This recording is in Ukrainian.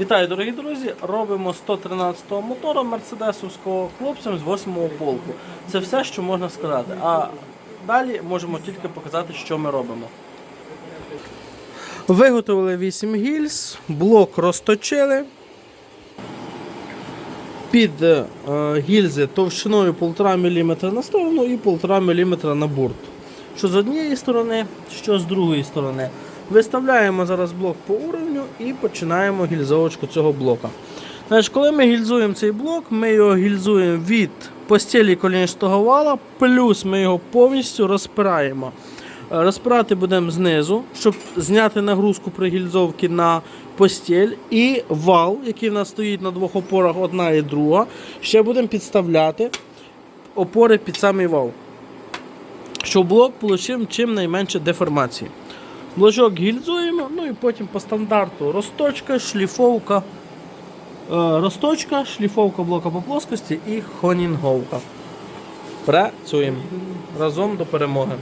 Вітаю, дорогі друзі! Робимо 113-го мотора мерседесовського хлопцям з 8-го полку. Це все, що можна сказати. А далі можемо тільки показати, що ми робимо. Виготовили 8 гільз, блок розточили. Під е, гільзи товщиною 1,5 мм на сторону і 1,5 мм на борт. Що з однієї сторони, що з другої сторони. Виставляємо зараз блок по уровню і починаємо гільзовочку цього блока. Значить, коли ми гільзуємо цей блок, ми його гільзуємо від постілі колінчатого вала, плюс ми його повністю розпираємо. Е, Розпирати будемо знизу, щоб зняти нагрузку при гільзовці на постіль. І вал, який в нас стоїть на двох опорах, одна і друга. Ще будемо підставляти опори під самий вал. Щоб блок отримав чим найменше деформації. Блочок гільзуємо, ну і потім по стандарту розточка, шліфовка, е, розточка, шліфовка блока по плоскості і хонінговка. Працюємо разом до перемоги.